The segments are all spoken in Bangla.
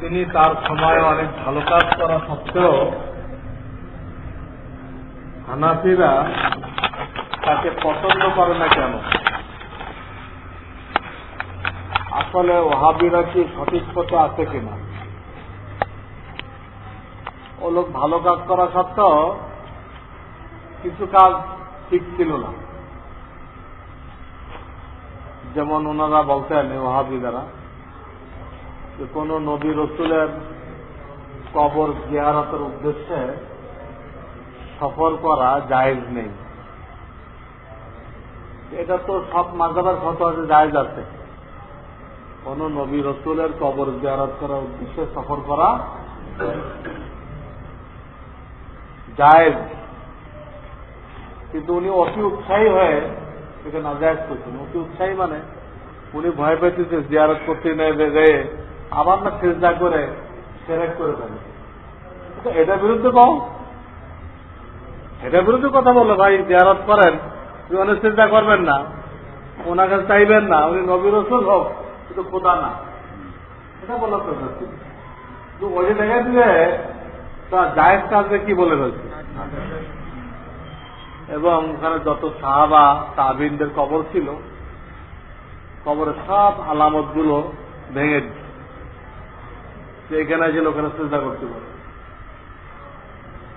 তিনি তার সময় অনেক ভালো কাজ করা সত্ত্বেও হানাফিরা তাকে পছন্দ করে না কেন? আসলে ওহাবিরা কি সঠিক পথে আছে কিনা? ও লোক ভালো কাজ করা সত্ত্বেও কিছু কাজ ঠিক ছিল না। যেমন ওনারা বলতেন, ওহাবিদারা যে কোন নবী রসুলের কবর জিয়ারতের উদ্দেশ্যে সফর করা জায়েজ নেই। এটা তো সব মাজাবার আছে জায়েজ আছে। কোন নবী রসুলের কবর জিয়ারত করার উদ্দেশ্যে সফর করা জায়েজ। কিন্তু উনি অতি উৎসাহী হয়ে একে নাজায়জ করছেন। অতি উৎসাহী মানে উনি ভয় পেতেছে জিয়ারত করতে নেবে গিয়ে আবার না চেষ্টা করে সেরেক করে ফেলে তো এটার বিরুদ্ধে কম এটার বিরুদ্ধে কথা বলো, ভাই, জিয়ারত করেন অনেক চিন্তা করবেন না, ওনার কাছে চাইবেন না, উনি নবী রসুল হোক, কিন্তু খোদা না। এটা বলার কিন্তু ওই যে দেখা দিলে, তা জায়েজ কাজে কি বলে রয়েছে এবং ওখানে যত সাহাবা, তাবিনদের কবর ছিল কবরের সব আলামতগুলো ভেঙে যে এখানে ছিল ওখানে চিন্তা করতে পারে।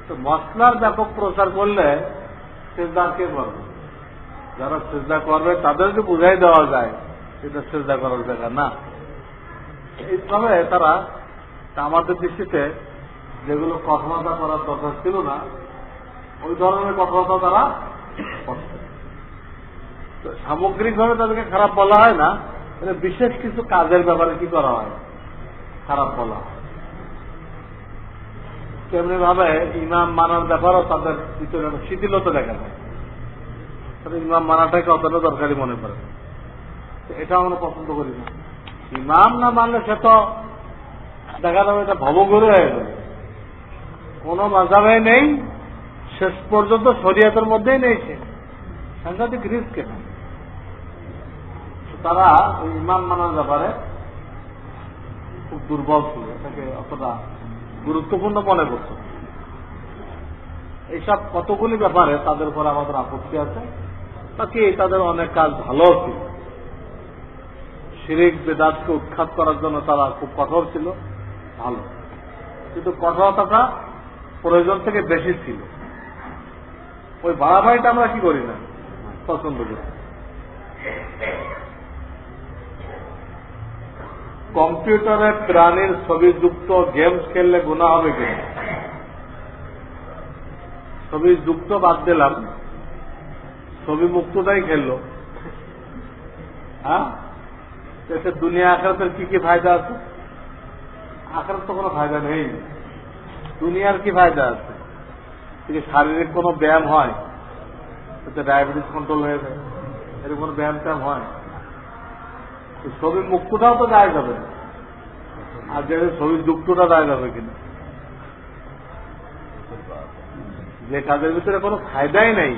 তো মশলার ব্যাপক প্রচার করলে চিন্তা কে করবে? যারা চিন্তা করবে, তাদেরকে বুঝাই দেওয়া যায় এটা চিন্তা করার জায়গা না। এইভাবে তারা আমাদের দৃষ্টিতে যেগুলো কথাবার্তা করার দরকার ছিল না, ওই ধরনের কথাবার্তা তারা করছে। সামগ্রিকভাবে তাদেরকে খারাপ বলা হয় না বিশেষ কিছু কাজের ব্যাপারে কি করা হয়? খারাপ বলা। তেমনি ভাবে ইমাম মানার ব্যাপারও তাদের ভিতরে শিথিলতা দেখা যায়। ইমাম মানাটাকে অতটা দরকারি মনে করে। এটা আমরা পছন্দ করি না। ইমাম না মানলে সে তো দেখা যাবে এটা ভবগুরু হয়ে যাবে। কোন মাঝাবে নেই, শেষ পর্যন্ত শরীয়তের মধ্যেই নেই সে। সাংঘাতিক রিস্ক এটা। তারা ইমাম মানার ব্যাপারে খুব দুর্বল ছিল, এটাকে অতটা গুরুত্বপূর্ণ মনে করত এইসব কতগুলি ব্যাপারে তাদের উপর আমাদের আপত্তি আছে বাকি তাদের অনেক কাজ ভালো ছিল। শিরিক, বেদাতকে উৎখাত করার জন্য তারা খুব কঠোর ছিল, ভালো। কিন্তু কঠোরতাটা প্রয়োজন থেকে বেশি ছিল। ওই বাড়াবাড়িটা আমরা কি করি না? পছন্দ করি। কম্পিউটারে প্রাণীর ছবিযুক্ত গেমস খেললে গুণা হবে কিনা ছবি যুক্ত বাদ দিলাম। ছবি মুক্তটাই খেললো। হ্যাঁ? দুনিয়া আখরাতের কি কি ফায়দা আছে? আখরাত তো কোনো ফায়দা নেই। দুনিয়ার কি ফায়দা আছে? শারীরিক কোনো ব্যায়াম হয় ডায়াবেটিস কন্ট্রোল হয়ে যায়। এরকম কোনো ব্যায়াম ট্যায়াম হয়? ছবি মুক্তটাও তো দেওয়া যাবে আর যে ছবি যুক্তটা দেওয়া যাবে কিনা? যে কাজের ভিতরে কোনো ফায়দাই নেই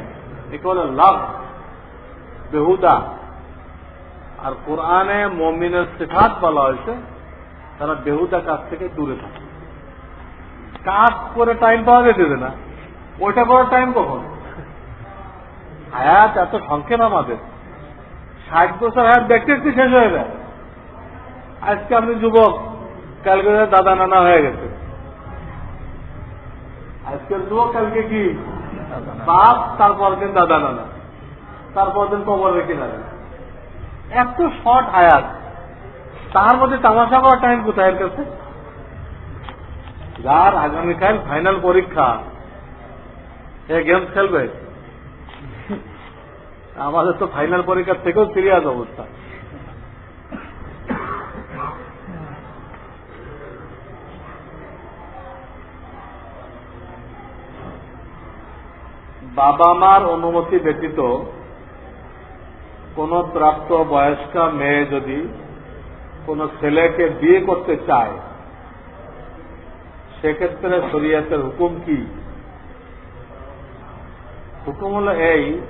একে বলে লাভ? বেহুদা। আর কোরআনে মমিনের সিফাত বলা হয়েছে, তারা বেহুদা কাজ থেকে দূরে থাকে। কাজ করে টাইম পাওয়া যেতে না। ওইটা করার টাইম কখন? হায়াত এত সংক্ষেপ আমাদের। ষাট বছর হায়াত দেখতে দেখতে শেষ হয়ে যায়। আজকে আপনি যুবক, কালকে দাদা নানা হয়ে গেছে। আজকের যুবক, কালকে কি? বাপ, তারপর দিন দাদা নানা। তারপর দিন কবর রেখে যাবে। এত শর্ট হায়াত তার মধ্যে তামাশা করার টাইম কোথায় কাছে? যার আগামীকাল ফাইনাল পরীক্ষা এ গেমস খেলবে। আমাদের তো ফাইনাল পরীক্ষার থেকেও সিরিয়াস অবস্থা। বাবা মার অনুমতি ব্যতীত কোন প্রাপ্ত বয়স্কা মেয়ে যদি কোন ছেলেকে বিয়ে করতে চায়, সেক্ষেত্রে শরীয়তের হুকুম কি? হুকুম হলো এই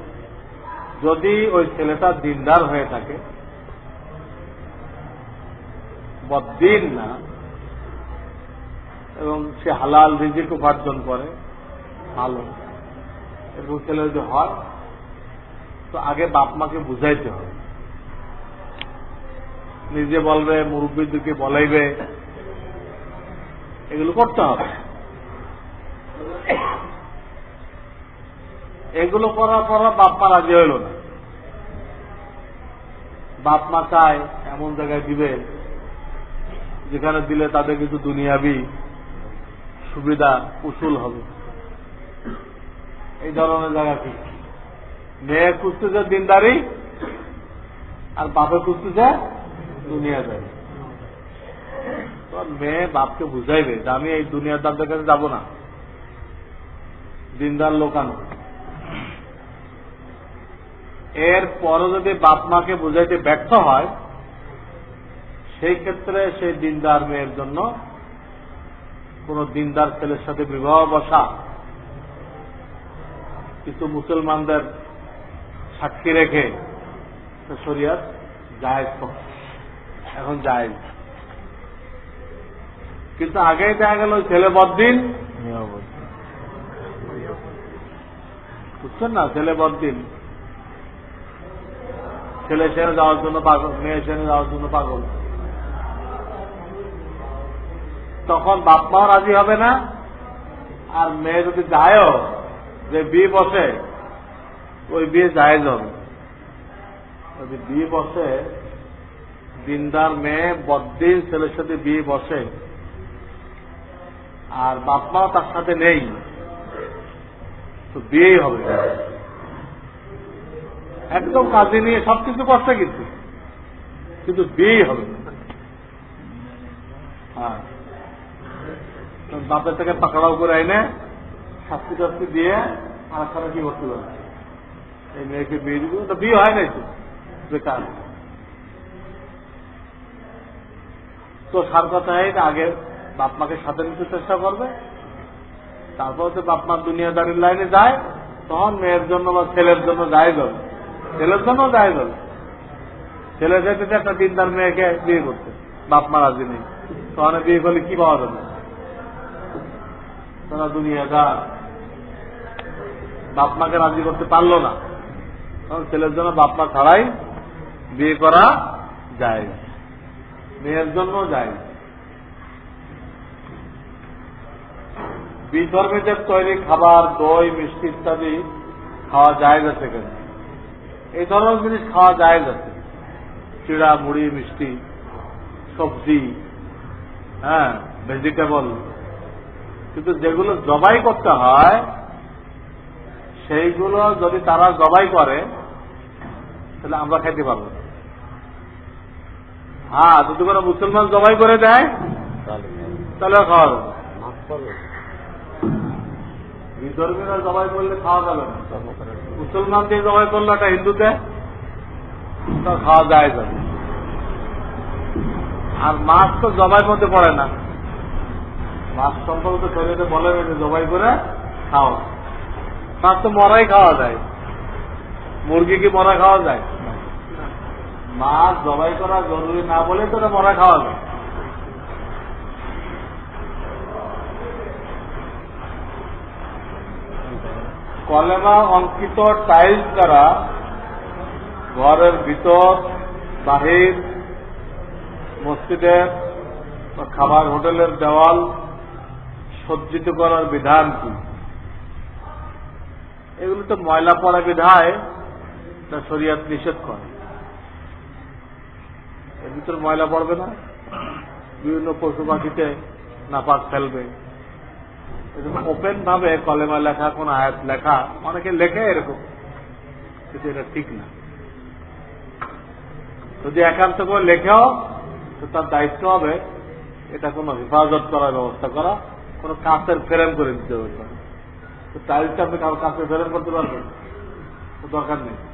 যদি ওই ছেলেটা দিনদার হয়ে থাকে বদিন না, এবং সে হালাল রিজিক উপার্জন করে, ভালো। এরকম ছেলে যদি হয়, তো আগে বাপ মাকে বুঝাইতে হবে। নিজে বলবে মুরব্বীদেরকে বলাইবে, এগুলো করতে হবে। এগুলো করার পর বাপ মা রাজি হইল না। বাপ মা চায়, এমন জায়গায় দিবে, যেখানে দিলে তাদের কিন্তু দুনিয়াবি সুবিধা উসুল হবে। এই ধরনের জায়গা কি? মেয়ে খুঁজতেছে দিনদারি, আর বাপে খুঁজতেছে দুনিয়াদারি। তো মেয়ে বাপকে বুঝাইবে যে আমি এই দুনিয়াদারদের কাছে যাব না। দিনদার লোকানো। এর পরে যদি বাপ মাকে বুঝাইতে ব্যর্থ হয় সেই ক্ষেত্রে সেই দিনদার মেয়ের জন্য কোন দিনদার ছেলের সাথে বিবাহ বসা কিন্তু মুসলমানদের সাক্ষী রেখে শরিয়াত জায়েজ এখন জায়েজ। কিন্তু আগেই দেখা গেল ছেলে বদিন বুঝছেন না? ছেলে বদিন ছেলে সেনে যাওয়ার জন্য পাগল মেয়ে সেনে যাওয়ার জন্য পাগল। তখন বাপ মাও রাজি হবে না, আর মেয়ে যদি যায়ও, যে বিয়ে বসে, ওই বিয়ে যায় হবে। যদি বিয়ে বসে, দিনদার মেয়ে বদিন ছেলের সাথে বিয়ে বসে, আর বাপ মাও তার সাথে নেই, তো বিয়েই হবে একদম কাজে নিয়ে সবকিছু করছে কিন্তু। কিন্তু বিয়েই হবে হ্যাঁ। বাপের থেকে পাকড়াও করে এনে শাস্তি টাস্তি দিয়ে আর একখানে কি করতে পারে এই মেয়েকে বিয়ে দিব? তো বিয়ে হয় নাই তো। বেকার। তো সার কথা আগে বাপ মাকে সাথে নিতে চেষ্টা করবে। তারপর তো বাপ মা দুনিয়াদারির লাইনে যায়, তখন মেয়ের জন্য বা ছেলের জন্য যায় যাবে ছেলের জন্য যায় যাবে ছেলে যেতে একটা দিনদার মেয়েকে বিয়ে করতে বাপ মা রাজি নেই। তখন বিয়ে করলে কি পাওয়া যাবে? তারা দুনিয়াদার বাপ মাকে রাজি করতে পারল না। তখন ছেলের জন্য বাপ মা ছাড়াই বিয়ে করা যায়। মেয়ের জন্য যায়। বিধর্মীদের তৈরি খাবার, দই, মিষ্টি ইত্যাদি খাওয়া যায় যাচ্ছে কেন এই ধরনের জিনিস খাওয়া যায় যাচ্ছে চিড়া মুড়ি মিষ্টি সবজি হ্যাঁ ভেজিটেবল কিন্তু যেগুলো জবাই করতে হয় সেইগুলো যদি তারা জবাই করে তাহলে আমরা খাইতে পারব। হ্যাঁ যদি কোনো মুসলমান জবাই করে দেয় তাহলে খাওয়া যাবে। বিধর্মীরা জবাই করলে খাওয়া যাবে না। মুসলমান দিয়ে জবাই করল একটা হিন্দুতে খাওয়া যায় যাবে আর মাছ তো জবাই মধ্যে পড়ে না। মাছ সম্পর্কে শরীরে বলে যে জবাই করে খাও। মাছ তো মরাই খাওয়া যায়। মুরগি কি মরা খাওয়া যায়? মাছ জবাই করা জরুরি না বলে তো মরা খাওয়া যায়। কলেমা অঙ্কিত টাইলস দ্বারা ঘরের ভিতর, বাহির, মসজিদের খাবার হোটেলের দেওয়াল সজ্জিত করার বিধান কি? এগুলো তো ময়লা পড়া বিধায় তা শরিয়াত নিষেধ করে। এর ভিতর ময়লা পড়বে না। বিভিন্ন পশু পাখিতে নাপাক ফেলবে। ওপেন ভাবে কলেমা লেখা, কোন আয়াত লেখা, অনেকে লেখে এরকম, কিন্তু এটা ঠিক না। যদি একান্ত করে লেখেও, তো তার দায়িত্ব হবে এটা কোনো হেফাজত করার ব্যবস্থা করা, কোনো কাঁচের ফ্রেম করে দিতে হবে। তো টাইলসটা আপনি কারও কাঁচের ফ্রেম করতে পারবেন? দরকার নেই।